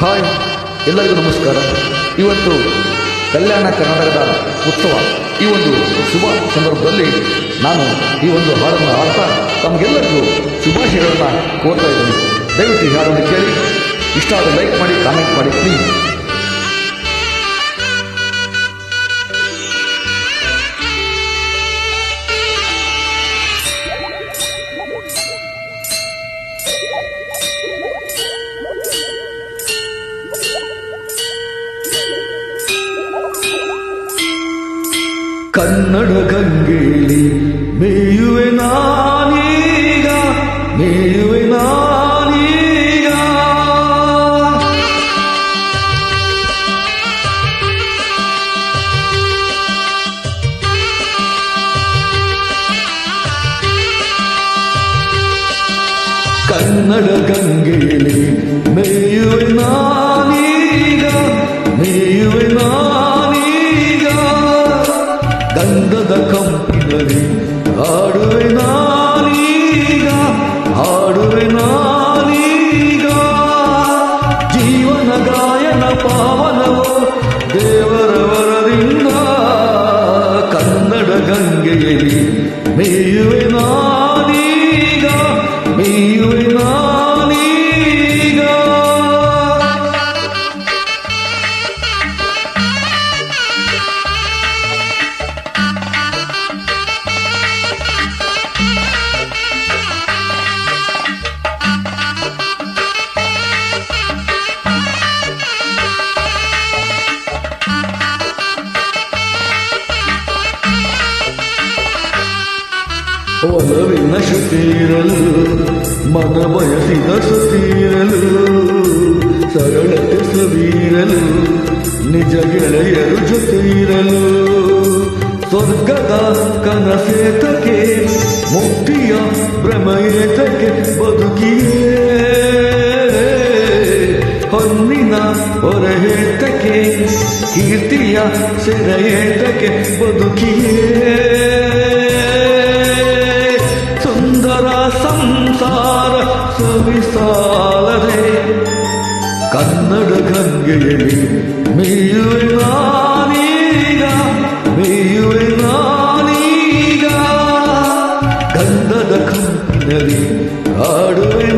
Hi, ಎಲ್ಲರಿಗೂ ನಮಸ್ಕಾರ. ಇವತ್ತು ಕಲ್ಯಾಣ ಕರ್ನಾಟಕದ ಉತ್ಸವ. ಈ ಒಂದು ಶುಭ ಸಂದರ್ಭದಲ್ಲಿ ನಾನು ಈ ಒಂದು ಹಾಡನ್ನು ಹಾಡ್ತಾ ತಮಗೆಲ್ಲರಿಗೂ ಶುಭಾಶಯಗಳನ್ನು ಕೋರ್ತಾ ಇದ್ದೀನಿ. ದಯವಿಟ್ಟು ಈ ಹಾಡನ್ನು ಕೇಳಿ. ಇಷ್ಟ ಆದರೆ ಲೈಕ್ ಮಾಡಿ ಕಾಮೆಂಟ್ ಮಾಡಿ ಪ್ಲೀಸ್ ಕನ್ನಡ ಗಂಗೆಯಲ್ಲಿ ಮೇಯುವೆ ನಾನೀಗ ಮೇಯುವೆ ನಾನೀಗ. ಕನ್ನಡ ಗಂಗೆಯಲ್ಲಿ ಮೇಯುವೆ ನಾನೀಗ ಗಂಧದ ಕಂಪಿನಲ್ಲಿ ಹಾಡುವೆ ನಾನೀಗ ಹಾಡುವೆ ನಾನೀಗ ಜೀವನ ಗಾಯನ ಪಾವನವೋ ಒಲವಿನ ಶುತೀರಲು ಮನ ಬಯಸಿದ ಸುತೀರಲು, ಸರಳತೆ ಸುವೀರಲು, ನಿಜ ಗೆಳೆಯರು ಜೊತೆ ಸ್ವರ್ಗದ ಕನಸೇತಕ್ಕೆ, ಮುಕ್ತಿಯ ಭ್ರಮಯೇತಕ್ಕೆ ಬದುಕಿಯೇ. ಹೊನ್ನಿನ ಹೊರಹೇತಕ್ಕೆ, ಕೀರ್ತಿಯ ಸೆರೆಯೇತಕ್ಕೆ ಬದುಕಿಯೇ. കന്നട ഗംഗയിലെ മെയ്യുവേ നാനീക മെയ്യുവേ കന്നട കന്നലി ആടുവേ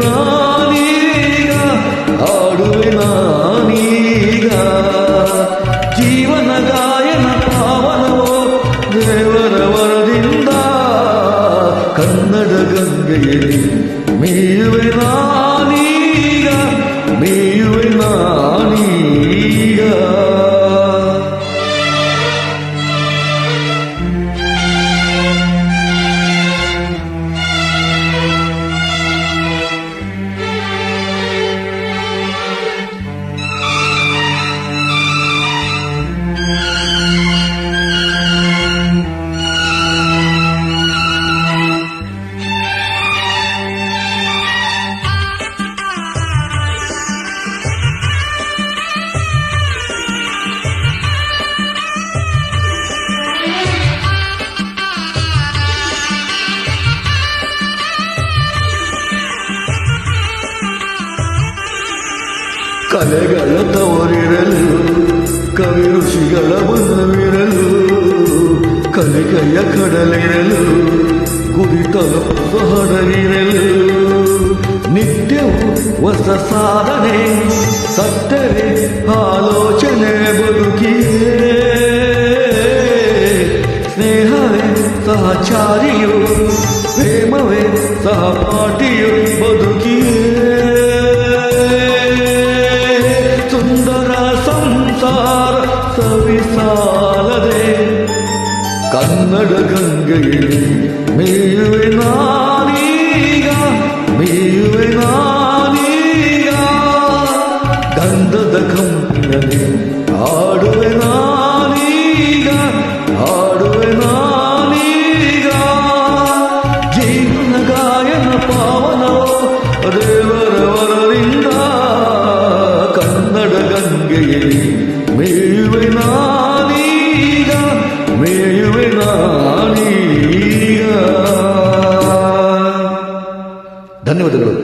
ಕಲೆಗಳ ತವರಿರಲು ಕವಿ ಋಷಿಗಳ ಬನವಿರಲು ಕಲಿಕೆಯ ಕಡಲಿರಲು ಗುರಿ ತಲುಪ ಹಡಲಿರಲು ನಿತ್ಯವೂ ಹೊಸ ಸಾಧನೆ ಸತ್ತರೆ ಆಲೋಚನೆ ಬದುಕಿಯೇ ಸ್ನೇಹವೇ ಸಹಚಾರಿಯು ಪ್ರೇಮವೇ ಸಹಪಾಠಿಯು ಬದುಕಿಯೇ സവിസാലതേ കന്നട ഗംഗയിൽ with the rules